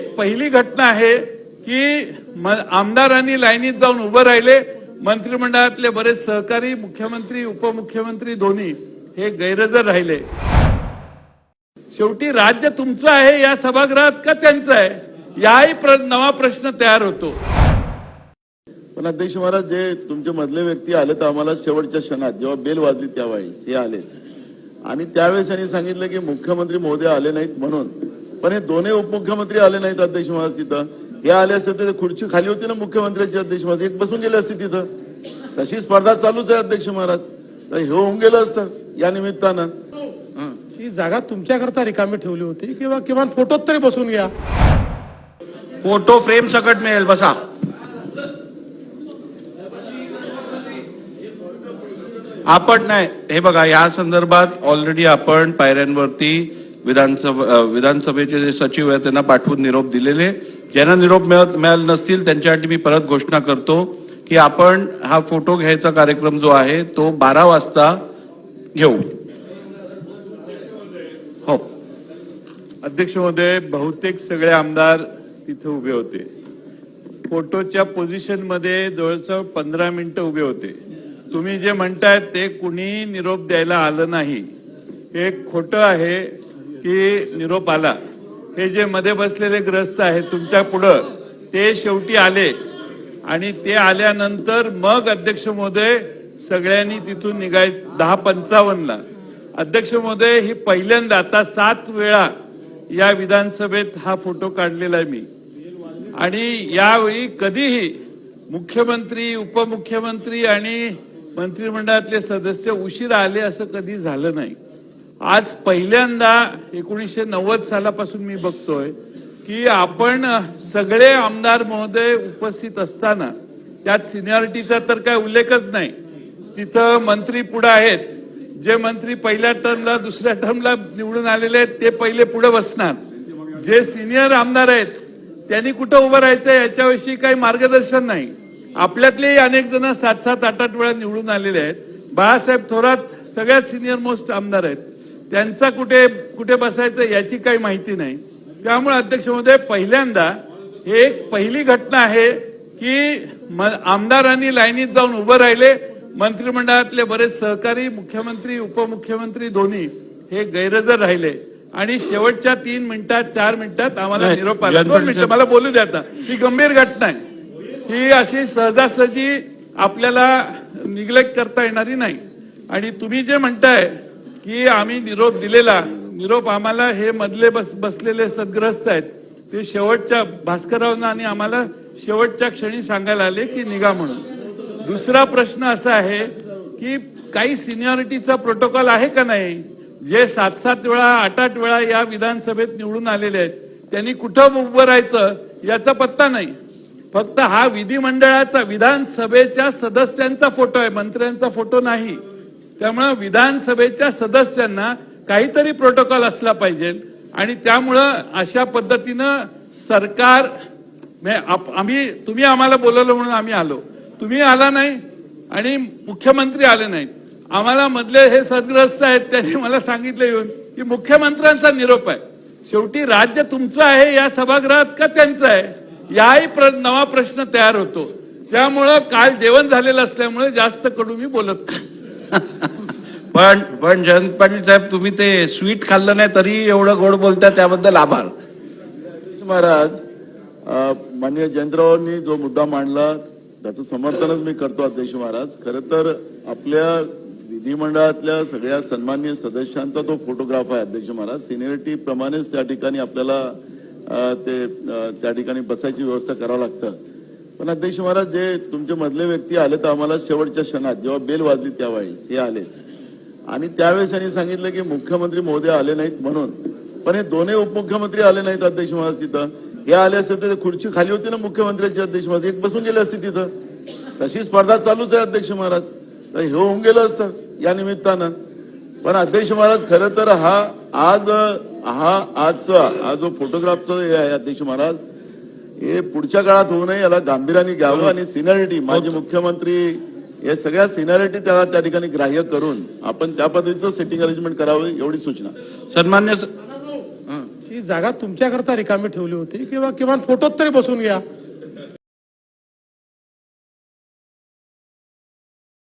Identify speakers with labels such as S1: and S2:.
S1: पहिली घटना आहे की आमदारांनी लाईनीत जाऊन उभं राहिले. मंत्रिमंडळातले बरेच सहकारी मुख्यमंत्री उपमुख्यमंत्री दोन्ही हे गैरहजर राहिले. शेवटी राज्य तुमचं आहे या सभागृहात का त्यांचं आहे? याही प्र- नवा प्रश्न तयार होतो.
S2: पण अध्यक्ष महाराज जे तुमचे मधले व्यक्ती आले तर आम्हाला शेवटच्या क्षणात जेव्हा बेल वाजली त्यावेळेस हे आले. आणि त्यावेळेस त्यांनी सांगितलं की मुख्यमंत्री महोदय आले नाहीत म्हणून पण हे दोन्ही उपमुख्यमंत्री आले नाहीत अध्यक्ष महाराज तिथं. हे आले असते तर खुर्ची खाली होती ना मुख्यमंत्र्यांची अध्यक्ष महाराज. एक बसून गेले असते तिथं. तशी स्पर्धा चालूच आहे अध्यक्ष महाराज. तर हे होऊन गेलं असतं या निमित्तानं. हं.
S3: जागा तुमच्याकरता रिकामी ठेवली होती किंवा किमान फोटोत तरी बसून घ्या.
S4: फोटो फ्रेम सकट मिळेल बसा. आपण नाही. हे बघा या संदर्भात ऑलरेडी आपण पायऱ्यांवरती विधानसभा विधानसभेचे जे सचिव आहेत त्यांना पाठवून निरोप दिलेले. ज्यांना निरोप मिळत मिळाले नसतील त्यांच्यासाठी मी परत घोषणा करतो की आपण हा फोटो घ्यायचा कार्यक्रम जो आहे तो बारा वाजता घेऊ. हो.
S1: अध्यक्ष महोदय बहुतेक सगळे आमदार तिथे उभे होते. फोटोच्या पोझिशनमध्ये जवळजवळ पंधरा मिनिटं उभे होते. तुम्ही जे म्हणतायत ते कुणी निरोप द्यायला आलं नाही. हे खोटं आहे. की निरोप आला हे जे मध्ये बसलेले ग्रस्त आहेत तुमच्या पुढं ते शेवटी आले. आणि ते आल्यानंतर मग अध्यक्ष महोदय सगळ्यांनी तिथून निघाय दहा पंचावन्नला. अध्यक्ष महोदय ही पहिल्यांदा आता सात वेळा या विधानसभेत हा फोटो काढलेला आहे मी. आणि यावेळी कधीही मुख्यमंत्री उपमुख्यमंत्री आणि मंत्रिमंडळातले सदस्य उशीर आले असं कधी झालं नाही. आज पहिल्यांदा एकोणीसशे नव्वद सालापासून मी बघतोय की आपण सगळे आमदार महोदय उपस्थित असताना त्यात सिनियॉरिटीचा तर काय उल्लेखच नाही. तिथं मंत्री पुढे आहेत. जे मंत्री पहिल्या टर्मला दुसऱ्या टर्मला निवडून आलेले आहेत ते पहिले पुढे बसणार. जे सिनियर आमदार आहेत त्यांनी कुठं उभं राहायचं याच्याविषयी काही मार्गदर्शन नाही. आपल्यातलेही अनेक जण सात सात आठ आठ वेळा निवडून आलेले आहेत. बाळासाहेब थोरात सगळ्यात सिनियर मोस्ट आमदार आहेत. त्यांचा कुठे कुठे बसायचं याची काही माहिती नाही. त्यामुळे अध्यक्ष महोदय पहिल्यांदा हे एक पहिली घटना आहे की आमदारांनी लाईनीत जाऊन उभं राहिले. मंत्रिमंडळातले बरेच सहकारी मुख्यमंत्री उपमुख्यमंत्री दोन्ही हे गैरहजर राहिले. आणि शेवटच्या तीन मिनिटात चार मिनिटात आम्हाला निरोप आला. दोन मिनिटं मला बोलू द्या आता. ही गंभीर घटना आहे. ही अशी सहजासहजी आपल्याला निग्लेक्ट करता येणारी नाही. आणि तुम्ही जे म्हणताय की आम्ही निरोप दिलेला. निरोप आम्हाला हे मधले बस बसलेले सद्ग्रस्त आहेत. ते शेवटच्या भास्कररावना आणि आम्हाला शेवटच्या क्षणी सांगायला आले की निघा म्हणून. दुसरा प्रश्न असा आहे की काही सिनियॉरिटीचा प्रोटोकॉल आहे का नाही? जे सात सात वेळा आठ आठ वेळा या विधानसभेत निवडून आलेले आहेत त्यांनी कुठं उभं राहायचं याचा पत्ता नाही. फक्त हा विधिमंडळाचा विधानसभेच्या सदस्यांचा फोटो आहे मंत्र्यांचा फोटो नाही. त्यामुळं विधानसभेच्या सदस्यांना काहीतरी प्रोटोकॉल असला पाहिजे. आणि त्यामुळं अशा पद्धतीनं सरकार म्हणजे आम्ही तुम्ही आम्हाला बोलवलं म्हणून आम्ही आलो. तुम्ही आला नाही आणि मुख्यमंत्री आले नाहीत. आम्हाला मधले हे सदग्रस्त आहेत त्यांनी मला सांगितलं येऊन की मुख्यमंत्र्यांचा निरोप आहे. शेवटी राज्य तुमचं आहे या सभागृहात का त्यांचं आहे? याही प्र- नवा प्रश्न तयार होतो. त्यामुळं काल जेवण झालेलं असल्यामुळे जास्त कडू मी बोलत नाही.
S4: पण पण जयंत पाटील साहेब तुम्ही ते स्वीट खाल्लं नाही तरी एवढं गोड बोलता त्याबद्दल आभार.
S2: महाराज मान्य माननीय जयंतरावांनी जो मुद्दा मांडला त्याचं समर्थनच मी करतो अध्यक्ष महाराज. खरं तर आपल्या विधिमंडळातल्या सगळ्या सन्मान्य सदस्यांचा तो फोटोग्राफ आहे अध्यक्ष महाराज. सिनियरिटी प्रमाणेच त्या ठिकाणी आपल्याला ते त्या ठिकाणी बसायची व्यवस्था करावं लागतं. पण अध्यक्ष महाराज जे तुमचे मधले व्यक्ती आले तर आम्हाला शेवटच्या क्षणात जेव्हा बेल वाजली त्यावेळेस हे आले. आणि त्यावेळेस त्यांनी सांगितलं की मुख्यमंत्री मोदी आले नाहीत म्हणून. पण हे दोन्ही उपमुख्यमंत्री आले नाहीत अध्यक्ष महाराज तिथं. हे आले असते तर खुर्ची खाली होती ना मुख्यमंत्र्यांची अध्यक्ष महाराज. एक बसून गेले असते तिथं. तशी स्पर्धा चालूच आहे अध्यक्ष महाराज. तर हे होऊन गेलं असतं या निमित्तानं. पण अध्यक्ष महाराज खरं तर हा आज हा आजचा हा जो फोटोग्राफचा हे आहे अध्यक्ष महाराज हे पुढच्या काळात होऊ नये याला गांभीर्याने घ्यावं आणि सिनियरिटी माजी मुख्यमंत्री या सगळ्या सिनियरिटी त्या त्या ठिकाणी ग्राह्य करून आपण त्या पद्धतीचं सेटिंग अरेंजमेंट करावं एवढी सूचना.
S4: सन्मान्य
S3: ती जागा तुमच्याकरता रिकामी ठेवली होती किंवा किमान फोटोत तरी बसून घ्या.